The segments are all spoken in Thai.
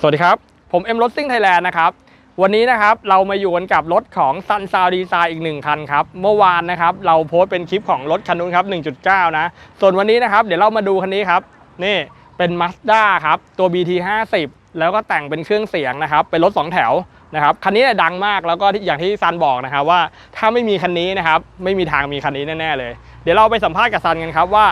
สวัสดีครับ ผมเอ็มรถซิ่งไทยแลนด์นะครับ วันนี้นะครับเรามาอยู่กันกับรถของ Sun Sound Design อีกหนึ่งคันครับ เมื่อวานนะครับเราโพสต์เป็นคลิปของรถคันนู้นครับ 1.9 นะ ส่วนวันนี้นะครับ เดี๋ยวเรามาดูคันนี้ครับ นี่เป็น Mazda ครับ ตัว BT 50 แล้วก็แต่งเป็นเครื่องเสียงนะครับ เป็นรถ 2 แถวนะครับ คันนี้เนี่ยดังมากแล้วก็อย่างที่ซันบอกนะครับว่าถ้าไม่มีคันนี้นะครับไม่มีทางมีคันนี้แน่ๆเลย เดี๋ยวเราไปสัมภาษณ์กับซันกันครับว่า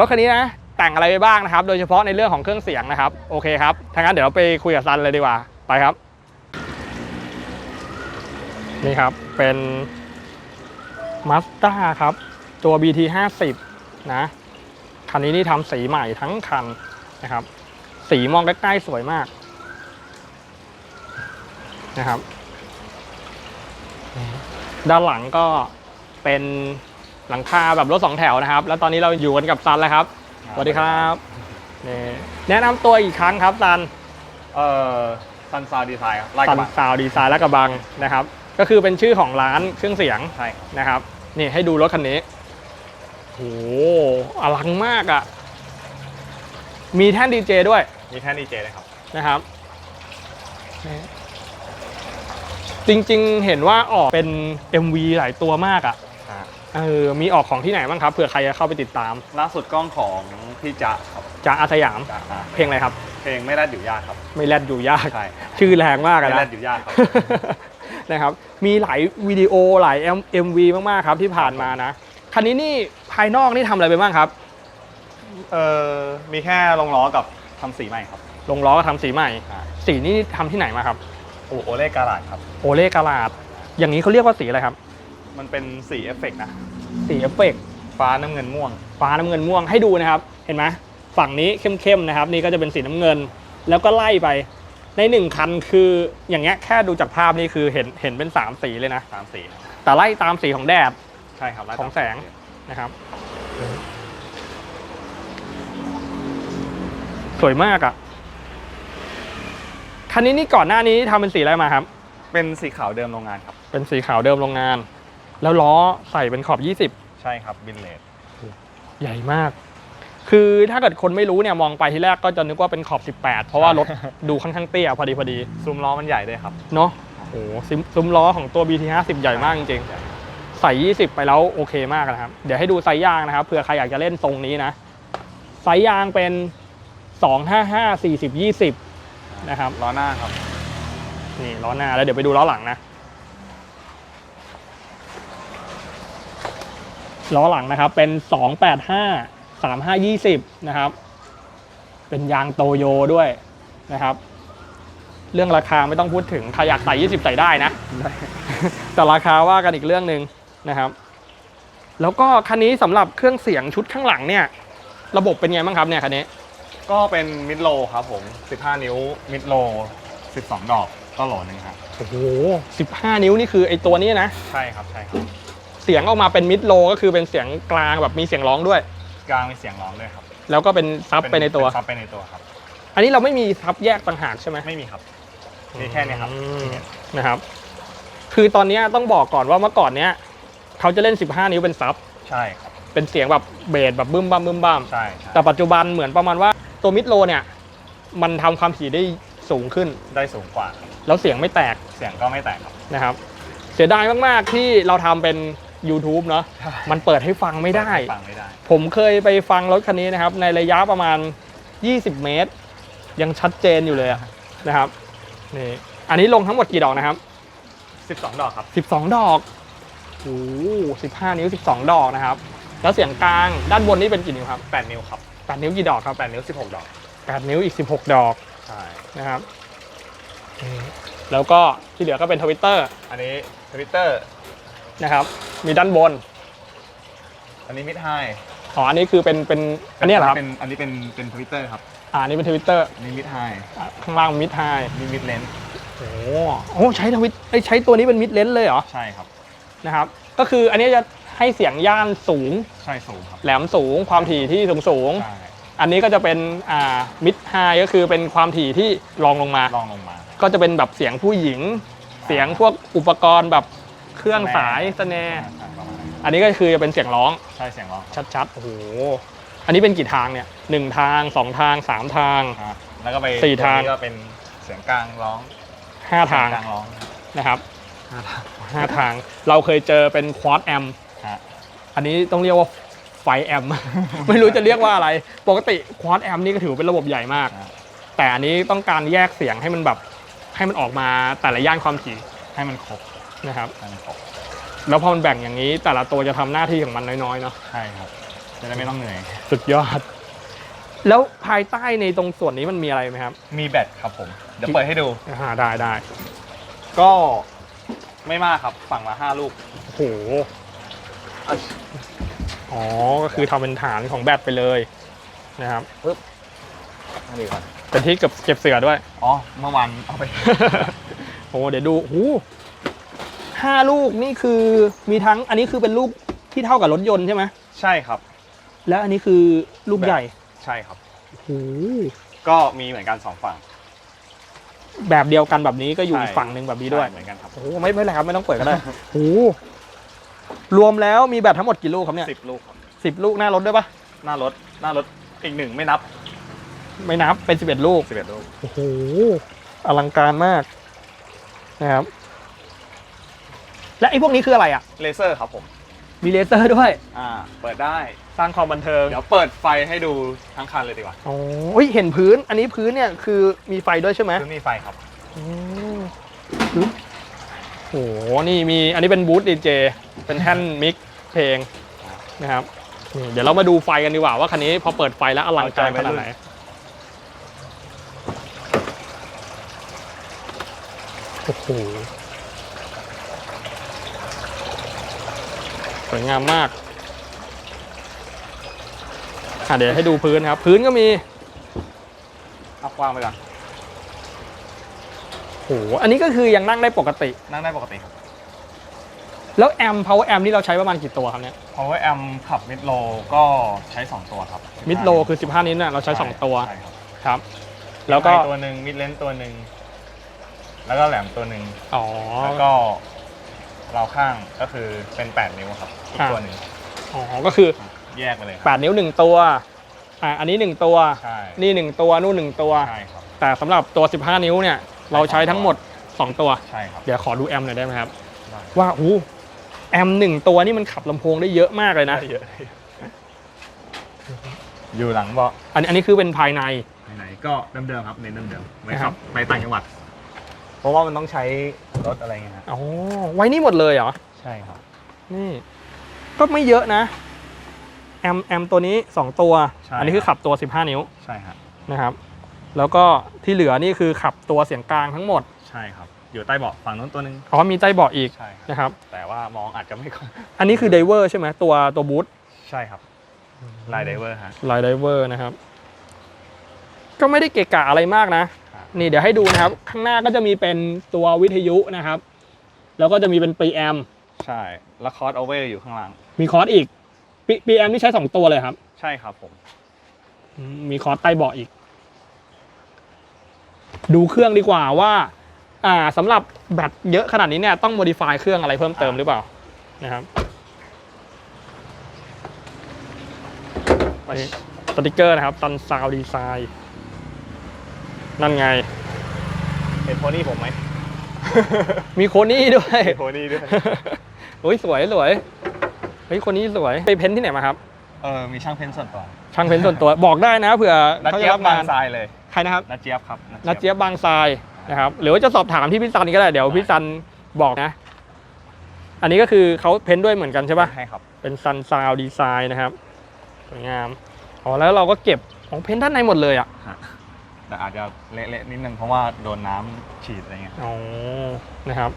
รถคันนี้นะ แต่งอะไรไปบ้างนะครับ โดยเฉพาะในเรื่องของเครื่องเสียงนะครับ โอเคครับถ้างั้นเดี๋ยวเราไปคุยกับซันเลยดีกว่า ไปครับ นี่ครับ เป็น Mazda ครับ ตัว BT 50นะ คันนี้นี่ทำสีใหม่ทั้งคันนะครับ สีมองใกล้ๆสวยมากนะครับ ด้านหลังก็เป็นหลังคาแบบรถสองแถวนะครับ แล้วตอนนี้เราอยู่กันกับซันแล้วครับ สวัสดีครับนี่แนะนำตัวอีกครั้งครับซันเอ่อซันซาวดีไซน์ครับไล่กซัระนบะซาวดีไซน์และกระบังนะครับ ก็คือเป็นชื่อของร้านเครื่องเสียงใช่ครับนะครับ นี่ให้ดูรถคันนี้โหอลังมากอะ่ะ มีแท่นดีเจด้วยมีแท่นดีเจเลยครับ นะครับจริงๆเห็นว่าออกเป็น MV หลายตัวมากอะ่ะ เออมีออกของที่ไหนบ้างครับเผื่อใครจะเข้าไปติดตามล่าสุดกล้องของพี่จ๊ะครับจากอาสยาม จ๊ะอ่าเพลงอะไรครับ เพลงไม่ได้อยู่ยากครับ ไม่แลดอยู่ยาก ใช่ชื่อแรงมากไม่อะได้นะอยู่ยากครับ นะครับ มีหลายวิดีโอหลาย MV มาก ๆ ครับที่ผ่านมานะ คันนี้นี่ภายนอกนี่ทำอะไรไปบ้างครับ เอ่อมีแค่ลงล้อกับทำสีใหม่ครับ ลงล้อก็ทำสีใหม่ อ่า สีนี่ทำที่ไหนมาครับ โอโอเล่การาดครับ โอเล่กาลาด อย่างนี้เขาเรียกว่าสีอะไรครับ มันเป็นสีเอฟเฟกต์นะ สีเอฟเฟกต์ฟ้าน้ำเงินม่วง ฟ้าน้ำเงินม่วงให้ดูนะครับ เห็นไหมฝั่งนี้เข้มๆนะครับ นี่ก็จะเป็นสีน้ำเงิน แล้วก็ไล่ไปในหนึ่งคันคืออย่างเงี้ยแค่ดูจากภาพนี่คือเห็นเห็นเป็นสามสีเลยนะ สามสีนะแต่ไล่ตามสีของแดด ใช่ครับไล่ของแสง นะครับ สวยมากอะ่ะ คันนี้นี่ก่อนหน้านี้ทำเป็นสีอะไรมาครับ เป็นสีขาวเดิมโรงงานครับ เป็นสีขาวเดิมโรงงาน แล้วล้อใส่เป็นขอบใช่ครับบินเลด20ใหญ่มาก คือถ้าเกิดคนไม่รู้เนี่ยมองไปที่แรกก็จะนึกว่าเป็นขอบ 18 เพราะว่ารถดูค่อนข้างเตี้ยพอดีพอดีซุ้มล้อมันใหญ่ด้วยครับ เนาะโอ้โหซิมซุ้มล้อของตัว BT 50 ใหญ่มากจริงๆใส่ 20 ไปแล้วโอเคมากนะครับ เดี๋ยวให้ดูไซส์ยางนะครับเผื่อใครอยากจะเล่นทรงนี้นะไซส์ยางเป็น255 40 20 นะครับล้อหน้าครับ นี่ล้อหน้าแล้วเดี๋ยวไปดูล้อหลังนะ ล้อหลังนะครับ เป็น 285 3520 นะครับ เป็นยางโตโยด้วยนะครับ เรื่องราคาไม่ต้องพูดถึงใครอยากใส่ 20 ใส่ได้นะ แต่ราคาว่ากันอีกเรื่องหนึ่งนะครับ แล้วก็คันนี้สำหรับเครื่องเสียงชุดข้างหลังเนี่ย ระบบเป็นไงบ้างครับเนี่ยคันนี้ ก็เป็นมิดโลครับผม 15 นิ้วมิดโล 12 ดอกก็โหลนึงครับ โอ้โห 15 นิ้วนี่คือไอตัวนี้นะ ใช่ครับ ใช่ครับ เสียงออกมาเป็นมิดโลก็คือเป็นเสียงกลางแบบมีเสียงร้องด้วย กลางมีเสียงร้องด้วยครับแล้วก็เป็นซับไปในตัวเป็ซับไปในตัวครับ อันนี้เราไม่มีซับแยกต่างหากใช่ไหมไม่มีครับมีแค่เนี้ครับอืมที่เห็นนะครับ คือตอนนี้ต้องบอกก่อนว่าเมื่อก่อนเนี้ยเขาจะเล่น 15 นิ้วเป็นซับใช่ครับเป็นเสียงแบบเบสแบบบึ้มบ้ามบึ้มบ้าม ใช่ใช่แต่ปัจจุบันเหมือนประมาณว่าตัวมิดโลเนี่ย มันทำความถี่ได้สูงขึ้น ได้สูงกว่าครับแล้วเสียงไม่แตกเสียงก็ไม่แตกครับนะครับ เสียดายมาก ๆ ที่เราทำเป็น YouTube เนาะมันเปิดให้ฟังไม่ได้ ฟังไม่ได้ ผมเคยไปฟังรถคันนี้นะครับ ในระยะประมาณ 20 เมตร ยังชัดเจนอยู่เลยอะนะครับนี่อันนี้ลงทั้งหมดกี่ดอกนะครับ 12 ดอกครับ 12 ดอกโอ้15นิ้ว 12 ดอกนะครับ แล้วเสียงกลางด้านบนนี่เป็นกี่นิ้วครับ8นิ้วครับ8นิ้วกี่ดอกครับ8นิ้ว 16 ดอก 8 นิ้วอีก 16 ดอกใช่นะครับนี่แล้วก็ที่เหลือก็เป็นทวิตเตอร์อันนี้ทวิตเตอร์นะครับ มีด้านบน อันนี้มิดไฮอ๋อ อันนี้คือเป็นเป็นอันเนี้ยเหรอครับ เป็นอันนี้เป็นเป็นทวิตเตอร์ครับ อ่าอันนี้เป็นทวิตเตอร์อันนี้มิดไฮข้างล่างมิดไฮนี่มิดเลนโอ้โหโอ้ใช้ทวิตเอ้ยใช้ตัวนี้เป็นมิดเลนเลยเหรอ ใช่ครับ นะครับ ก็คืออันนี้จะให้เสียงย่านสูง ใช่สูงครับ แหลมสูง ความถี่ที่สูงสูง ใช่ๆอันนี้ก็จะเป็นอ่ามิดไฮก็คือเป็นความถี่ที่รองลงมา ลองลงมา ก็จะเป็นแบบเสียงผู้หญิง เสียงพวกอุปกรณ์แบบ เครื่องสายสแนใช่ร์ใช่ประมาณนั้นอันนี้ก็คือจะเป็นเสียงร้องใช่เสียงร้องชัดๆโอ้โหอันนี้เป็นกี่ทางเนี่ยหนึ่งทางสองทางสามทาง อะแล้วก็ไปสี่ทาง ตัวนี้ก็เป็นเสียงกลางร้องห้าทางเสียกลางร้องนะครับห้าทางห้าทางเราเคยเจอเป็นควอ d แอม ฮะ อันนี้ต้องเรียกว่าไฟแอม ไม่รู้จะเรียกว่าอะไร ปกติควอ d แอมนี่ก็ถือเป็นระบบใหญ่มากฮะแต่อันนี้ต้องการแยกเสียงให้มันแบบให้มันออกมาแต่ละย่านความถี่ให้มันครบ นะครับให้มันครบแล้วพอมันแบ่งอย่างนี้ แต่ละตัวจะทำหน้าที่ของมันน้อยๆเนาะใช่ครับ จะได้ไม่ต้องเหนื่อย สุดยอด แล้วภายใต้ในตรงส่วนนี้มันมีอะไรไหมครับมีแบตครับผม เดี๋ยวเปิดให้ดู อ่าได้ได้ก็ไม่มากครับ ฝั่งละห้าลูก โอ้โหอ๋อก็คือทำเป็นฐานของแบตไปเลยนะครับ อันนี้ก่อนเป็นที่เก็บเก็บเสือด้วย อ๋อ เมื่อวานเอาไป โอ้เดี๋ยวดูโอ้โห ห้าลูกนี่คือมีทั้งอันนี้คือเป็นลูกที่เท่ากับรถยนต์ใช่ไหมใช่ครับ แล้วอันนี้คือลูกใหญ่ใช่ครับโอ้โหก็มีเหมือนกันสองฝั่งแบบเดียวกันแบบนี้ก็อยู่ใช่อีกฝั่งหนึ่งแบบนี้ด้วยใช่เหมือนกันครับโอ้โหไม่ไม่เป็นไรครับไม่ต้องเปิดก็ได้โอ้โหรวมแล้วมีแบตทั้งหมดกี่ลูกครับเนี่ยสิบลูกครับสิบลูกหน้ารถด้วยปะหน้ารถหน้ารถอีกหนึ่งไม่นับ ไม่นับเป็นสิบเอ็ดลูกสิบเอ็ดลูกโอ้โหอลังการมากนะครับ และไอ้พวกนี้คืออะไรอะ เลเซอร์ครับผม มีเลเซอร์ด้วยอ่า เปิดได้ สร้างความบันเทิงเดี๋ยวเปิดไฟให้ดูทั้งคันเลยดีกว่าโอ้ยเห็นพื้น อันนี้พื้นเนี่ยคือมีไฟด้วยใช่ไหมคือมีไฟครับอืมปึ๊บโอ้โห นี่มี อันนี้เป็นบูธดีเจ เป็นแท่นมิกซ์เพลงนะครับนี่เดี๋ยวเรามาดูไฟกันดีกว่าว่าคันนี้พอเปิดไฟแล้วอลังการขนาดไหนโอ้โห วยงามมากอะเดี๋ยวให้ดูพื้นครับ พื้นก็มีอัพกว้างไปก่อนโอ้โหอันนี้ก็คือยังนั่งได้ปกติ นั่งได้ปกติครับ แล้วแอม power amp นี่เราใช้ประมาณกี่ตัวครับเนี่ย power amp ขับมิดโลก็ใช้ 2 ตัวครับมิดโลคือ 15 นิ้วเนี่ยเราใช้ 2 ตัวใช่ครับครับ แล้วก็ไมค์ตัวหนึ่งมิดเลนตัวหนึ่งแล้วก็แหลมตัวหนึ่งอ๋อ แล้วก็เราข้างก็คือเป็น 8 นิ้วครับ อีกอ่าตัวหนึ่งอ๋อก็คือแยกไปเลยครับ 8 นิ้ว 1 ตัวอ่าอันนี้ 1 ตัว ใช่ นี่ 1 ตัวนู่น 1 ตัว ใช่ครับ แต่สำหรับตัว 15 นิ้วเนี่ยเราใช้ทั้งหมด 2 ตัว ใช่ครับเดี๋ยวขอดูแอมหน่อยได้ไหมครับ ได้ว่าโอ้แอมหนึ่งตัวนี่มันขับลำโพงได้เยอะมากเลยนะได้เยอะอยู่หลังเบาะอันอันนี้คือเป็นภายใน ไหนๆก็เดิมๆครับเน้นเดิมๆไว้นะคครัรับ บไปต่างจังหวัด เพราะว่ามันต้องใช้รถอะไรเงี้ยฮะอ๋อไว้นี่หมดเลยเหรอ ใช่ครับ นี่ ก็ไม่เยอะนะ แอมแอมตัวนี้ 2 ตัว ใช่ อันนี้คือขับตัว 15 นิ้วใช่ครับนะครับ แล้วก็ที่เหลือนี่คือขับตัวเสียงกลางทั้งหมดใช่ครับ อยู่ใต้เบาะฝั่งนู้นตัวหนึงอ๋อมีใต้เบาะอีกใช่ครับนะครับ แต่ว่ามองอาจจะไม่ค่อยอันนี้คือไดเวอร์ใช่ไหมตัวตัวบูทใช่ครับลายไดเวอร์ฮะลายไดเวอร์นะครับ ก็ไม่ได้เกะกะอะไรมากนะ ครับ นี่เดี๋ยวให้ดูนะครับ ข้างหน้าก็จะมีเป็นตัววิทยุนะครับ แล้วก็จะมีเป็นปีแอม ใช่แล้วคอร์สโอเวอร์อยู่ข้างล่าง มีคอร์สอีกปีแอมนี่ใช้2ตัวเลยครับใช่ครับผม อืมมีคอร์สใต้เบาะอีก ดูเครื่องดีกว่าว่า อ่าสำหรับแบตเยอะขนาดนี้เนี่ยต้องโมดิฟายเครื่องอะไรเพิ่มเติมหรือเปล่านะครับนี่สติกเกอร์นะครับ ตันซาวดีไซน์นั่นไง เห็นโพนี่ผมไหม มีโคนี่ด้วย เห็นโพนี่ด้วยโอ้ยสวยสวยเฮ้ยคนนี้สวยไปเพ้นท์ที่ไหนมาครับ เออมีช่างเพ้นท์ส่วนตัวช่างเพ้นท์ส่วนตัว บอกได้นะเผื่อนัดเขาเจี๊จะยรับบางงานทรายเลยใครนะครับนัดเจี๊ยบครับนัดเจี๊ยบบางทรายนะครับ หรือว่าจะสอบถามที่พี่ซันก็ได้เดี๋ยวพี่ซันบอกนะ อันนี้ก็คือเขาเพ้นท์ด้วยเหมือนกันใช่ปะใช่ครับ เป็นซันซาวดีไซน์นะครับสวยงามอ๋อแล้วเราก็เก็บของเพ้นท์ด้านในหมดเลยอะฮะแต่อาจจะเละๆนิดนึงเพราะว่าโดนน้ำฉีดอะไรเงี้ยอ๋อนะครับ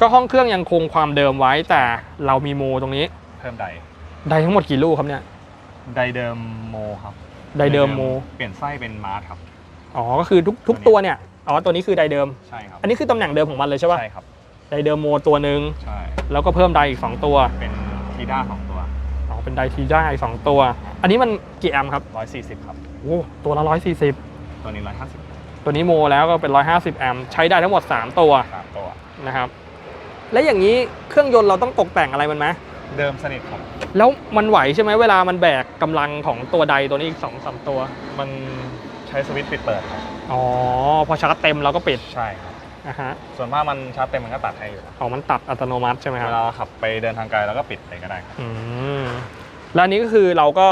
ก็ห้องเครื่องยังคงความเดิมไว้แต่เรามีโมตรงนี้เพิ่มไดไดทั้งหมดกี่ลูกครับเนี่ยไดเดิมโมครับไดเดิมโม เปลี่ยนไส้เป็นมาร์ทครับอ๋อก็คือทุกทุกตัวเนี่ยอ๋อตัวนี้คือไดเดิมใช่ครับอันนี้คือตำแหน่งเดิมของมันเลยใช่ปะใช่ครับไดเดิมโมตัวหนึ่งใช่แล้วก็เพิ่มไดอีก2ตัวเป็นทีด้าสองตัวอ๋อเป็นไดทีได้อีกสองตัว อันนี้มันกี่แอมป์ครับ140ครับโอ้ตัวละ140ตัวนี้150ตัวนี้โมแล้วก็เป็น150แอมป์ใช้ได้ทั้งหมด3ตัวสามตัวนะครับ และอย่างนี้เครื่องยนต์เราต้องตกแต่งอะไรมันไหมเดิมสนิทครับ แล้วมันไหวใช่ไหมเวลามันแบกกำลังของตัวใดตัวนี้อีก2อสตัว มันใช้สวิตช์ปิดเปิดครับอ๋อพอชาร์จเต็มเราก็ปิดใช่ครับนะฮะส่วนมากมันชาร์จเต็มมันก็ตัดให้อยู่แล้วอ๋อมันตัดอัตโนมัติใช่ไหมคเวรับลาเราขับไปเดินทางไกลเราก็ปิดเลยก็ได้ครับอืมแล้วอันนี้ก็คือเราก็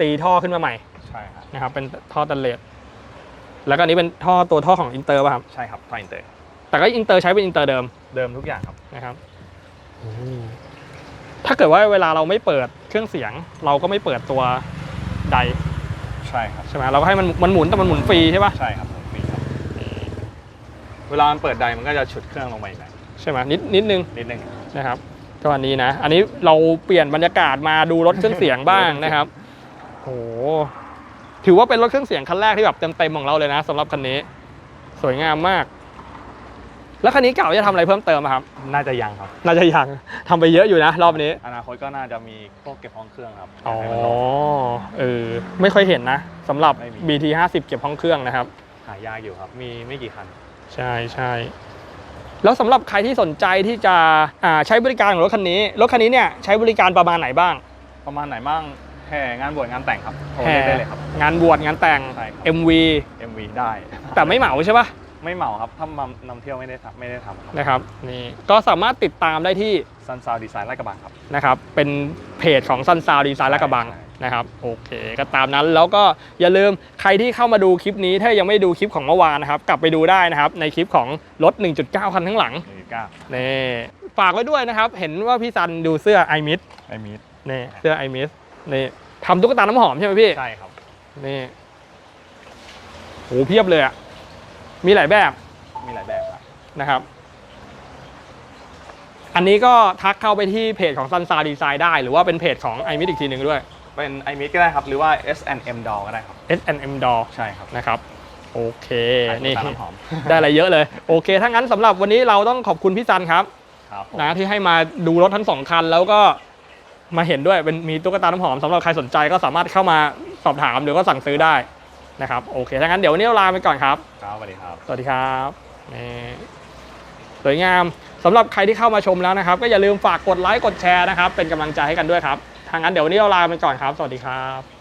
ตีท่อขึ้นมาใหม่ใช่ครับนะครับเป็นท่อตันเลสแล้วก็อันนี้เป็นท่อตัวท่อของอินเตอร์ป่ะครับ ใช่ครับไฟอินเตอร์ แต่ก็อินเตอร์ใช้เป็นอินเตอร์เดิมเดิมทุกอย่างครับ นะครับถ้าเกิดว่าเวลาเราไม่เปิดเครื่องเสียง เราก็ไม่เปิดตัวใดใช่ครับ ใช่ไหมเราก็ให้มันมันหมุนแต่มันหมุนฟรีใช่ปะใช่ครับผมฟรีครับ เวลามันเปิดไดมันก็จะฉุดเครื่องลงมาอีกหน่อยใช่ไหมนิดนิดนึงนิดนึงนะครับก็อันนี้นะ อันนี้เราเปลี่ยนบรรยากาศมาดูรถเครื่องเสียงบ้างนะครับโอ้โหถือว่าเป็นรถเครื่องเสียงคันแรกที่แบบเต็มๆของเราเลยนะสำหรับคันนี้ สวยงามมาก แล้วคันนี้เก่าจะทำอะไรเพิ่มเติมอะครับ น่าจะยังครับ น่าจะยังทำไปเยอะอยู่นะ รอบนี้ อนาคตก็น่าจะมีพวกเก็บห้องเครื่องครับอ๋อ ให้มันลง เออ ไม่ค่อยเห็นนะสำหรับ ไม่มี BT 50เก็บห้องเครื่องนะครับ หายากอยู่ครับ มีไม่กี่คัน ใช่ใช่แล้วสำหรับใครที่สนใจที่จะอ่าใช้บริการของรถคันนี้ รถคันนี้เนี่ยใช้บริการประมาณไหนบ้าง ประมาณไหนบ้างแห่งานบวชงานแต่งครับโทรเรียกได้เลยครับ งานบวชงานแต่ง ใช่ครับ MV MV ได้ แต่ไม่เหมาใช่ปะ ไม่เหมาครับถ้ามานำเที่ยวไม่ได้ทำไม่ได้ทำครับนะครับนี่ก็สามารถติดตามได้ที่ซันซาวดีไซน์ลาดกระบังครับ นะครับเป็นเพจของ Sun Sound Design และกระบังใช่ นะครับโอเคก็ตามนั้นแล้วก็อย่าลืมใครที่เข้ามาดูคลิปนี้ถ้ายังไม่ดูคลิปของเมื่อวานนะครับกลับไปดูได้นะครับในคลิปของรถ 1.9 คันข้างหลังหนึ่งเก้านี่ฝากไว้ด้วยนะครับเห็นว่าพี่ซันดูเสื้อ i m i s ไอมีดนี่เสื้อ i m i s นี่ทำตุ๊กตาน้ำหอมใช่ไหมพี่ ใช่ครับ นี่โหเพียบเลยอะ มีหลายแบบมีหลายแบบครับนะครับ อันนี้ก็ทักเข้าไปที่เพจของ Sun Sound Design ได้ หรือว่าเป็นเพจของ i m i s อีกทีหนึ่งด้วย เป็นไอมีดก็ได้ครับ หรือว่า S&M Doll ก็ได้ครับ S&M Door ใช่ครับ นะครับ โอเค นี่นี่น้ำหอม ได้อะไรเยอะเลย โอเค ถ้างั้นสำหรับวันนี้เราต้องขอบคุณพี่ซันครับ ครับผมนะที่ให้มาดูรถทั้งสองคัน แล้วก็มาเห็นด้วยเป็นมีตุ๊กตาน้ำหอมสำหรับใครสนใจก็สามารถเข้ามาสอบถามหรือว่าสั่งซื้อได้ นะครับโอเคถ้างั้นเดี๋ยววันนี้เราลาไปก่อนครับครับสวัสดีครับ สวัสดีครับนี่สวยงามสำหรับใครที่เข้ามาชมแล้วนะครับ ก็อย่าลืมฝากกดไลค์กดแชร์นะครับ เป็นกำลังใจให้กันด้วยครับทางนั้นเดี๋ยววันนี้เราลาไปก่อนครับ สวัสดีครับ